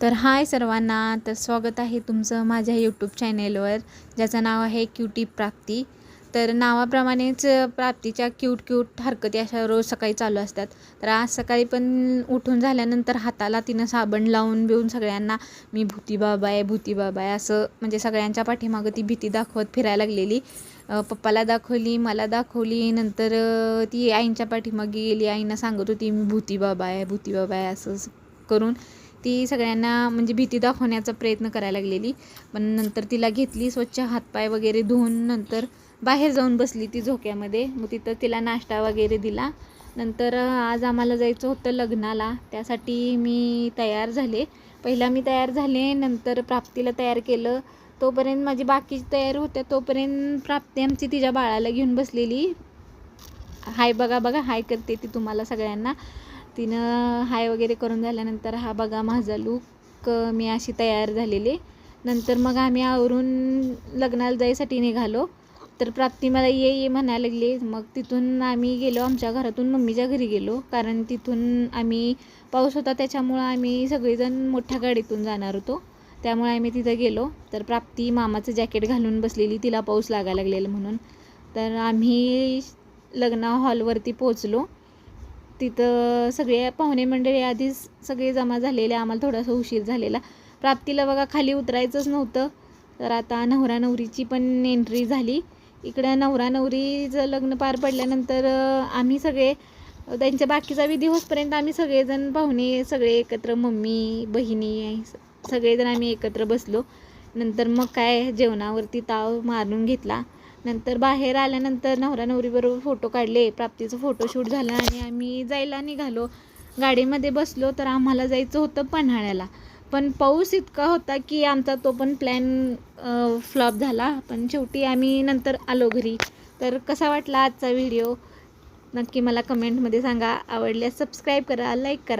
तर हाय सर्वांना तर स्वागत आहे तुमचं माझ्या यूट्यूब चॅनेलवर ज्याचं नाव आहे क्युटी प्राप्ती तर नावाप्रमाणेच प्राप्तीच्या क्यूट क्यूट हरकती अशा रोज सकाळी चालू असतात. तर आज सकाळी पण उठून झाल्यानंतर हाताला तिनं साबण लावून बिवून सगळ्यांना मी भूतीबाबा आहे भूतीबाबा आहे असं म्हणजे सगळ्यांच्या पाठीमागं ती भीती दाखवत फिरायला लागलेली. पप्पाला दाखवली मला दाखवली नंतर ती आईंच्या पाठीमागे गेली आईंना सांगत होती मी भूतीबाबा आहे भूतीबाबा आहे असं करून ती सगळ्यांना म्हणजे भीती दाखवण्याचा प्रयत्न करायला लागलेली. पण नंतर तिला घेतली स्वच्छ हातपाय वगैरे धुवून नंतर बाहेर जाऊन बसली ती झोक्यामध्ये. मग तिथं तिला नाश्ता वगैरे दिला. नंतर आज आम्हाला जायचं होतं लग्नाला. त्यासाठी मी तयार झाले. पहिला मी तयार झाले नंतर प्राप्तीला तयार केलं. तोपर्यंत माझी बाकीची तयार होत्या. तोपर्यंत प्राप्ती आमची तिच्या बाळाला घेऊन बसलेली. हाय बघा बघा हाय करते ती तुम्हाला सगळ्यांना. तिनं हाय वगैरे करून झाल्यानंतर हा बघा माझा लूक मी अशी तयार झालेली नंतर मग आम्ही आवरून लग्नाला जायसाठी निघालो. तर प्राप्ती मला ये ये म्हणायला लागली. मग तिथून आम्ही गेलो. आमच्या घरातून मम्मीच्या घरी गेलो. कारण तिथून आम्ही पाऊस होता त्याच्यामुळं आम्ही सगळेजण मोठ्या गाडीतून जाणार होतो. त्यामुळे आम्ही तिथं गेलो. तर प्राप्ती मामाचं जॅकेट घालून बसलेली. तिला पाऊस लागायला लागलेला म्हणून. तर आम्ही लग्न हॉलवरती पोचलो तिथं सगळे पाहुणे मंडळी आधीच सगळे जमा झालेले आम्हाला थोडासा उशीर झालेला. प्राप्तीला बघा खाली उतरायचंच नव्हतं. तर आता नवरा नवरीची पण एंट्री झाली. इकडं नवरा नवरीचं लग्न पार पडल्यानंतर आम्ही सगळे त्यांच्या बाकीचा विधी होसपर्यंत आम्ही सगळेजण पाहुणे सगळे एकत्र मम्मी बहिणी सगळेजण आम्ही एकत्र बसलो. नंतर मग काय जेवणावरती ताव मारून घेतला. नंतर बाहेर आल्यानंतर नवरा नवरीबरोबर फोटो काढले प्राप्तीचं फोटोशूट झालं आणि आम्ही जायला निघालो. गाडीमध्ये बसलो तर आम्हाला जायचं होतं पन्हाळ्याला. पण पाऊस इतका होता की आमचा तो पण प्लॅन फ्लॉप झाला. पण शेवटी आम्ही नंतर आलो घरी. तर कसा वाटला आजचा व्हिडिओ नक्की मला कमेंटमध्ये सांगा. आवडल्यास सबस्क्राईब करा लाईक करा.